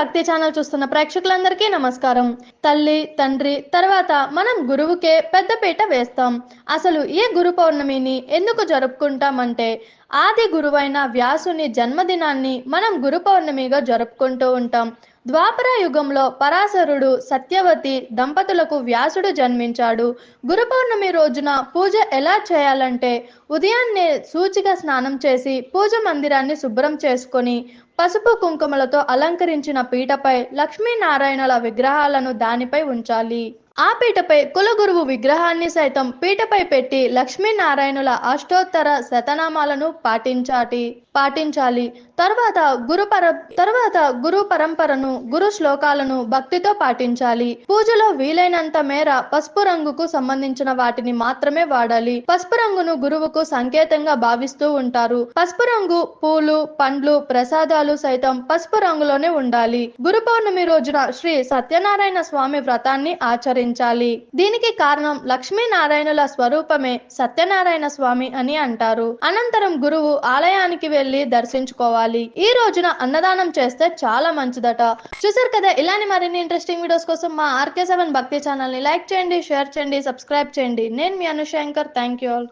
భక్తి ఛానల్ చూస్తున్న ప్రేక్షకులందరికీ నమస్కారం. తల్లి తండ్రి తర్వాత మనం గురువుకే పెద్దపీట వేస్తాం. అసలు ఈ గురు పౌర్ణమిని ఎందుకు జరుపుకుంటామంటే ఆది గురువైన వ్యాసుని జన్మదినాన్ని మనం గురు పౌర్ణమిగా జరుపుకుంటూ ఉంటాం. ద్వాపర యుగంలో పరాశరుడు సత్యవతి దంపతులకు వ్యాసుడు జన్మించాడు. గురు పౌర్ణమి రోజున పూజ ఎలా చేయాలంటే ఉదయాన్నే సూచిగా స్నానం చేసి పూజ మందిరాన్ని శుభ్రం చేసుకొని పసుపు కుంకుమలతో అలంకరించిన పీటపై లక్ష్మీనారాయణల విగ్రహాలను దానిపై ఉంచాలి. ఆ పీటపై కులగురువు విగ్రహాన్ని సైతం పీటపై పెట్టి లక్ష్మీనారాయణుల అష్టోత్తర శతనామాలను పాటించాటి పాటించాలి. తర్వాత గురు పర తర్వాత గురు పరంపరను గురు శ్లోకాలను భక్తితో పాటించాలి. పూజలో వీలైనంత మేర పసుపు రంగుకు సంబంధించిన వాటిని మాత్రమే వాడాలి. పసుపు రంగును గురువుకు సంకేతంగా భావిస్తూ ఉంటారు. పసుపు రంగు పూలు పండ్లు ప్రసాదాలు సైతం పసుపు రంగులోనే ఉండాలి. గురు పౌర్ణమి రోజున శ్రీ సత్యనారాయణ స్వామి వ్రతాన్ని ఆచరించాలి. దీనికి కారణం లక్ష్మీనారాయణుల స్వరూపమే సత్యనారాయణ స్వామి అని అంటారు. అనంతరం గురువు ఆలయానికి వెళ్ళి దర్శించుకోవాలి. ఈ రోజున అన్నదానం చేస్తే చాలా మంచిదట. చూసారు కదా ఇలాంటి మరిన్ని ఇంట్రెస్టింగ్ వీడియోస్ కోసం మా ఆర్కే సెవెన్ భక్తి ఛానల్ని లైక్ చేయండి షేర్ చేయండి సబ్స్క్రైబ్ చేయండి. నేను మీ అనుశంకర్ థ్యాంక్ యూ ఆల్.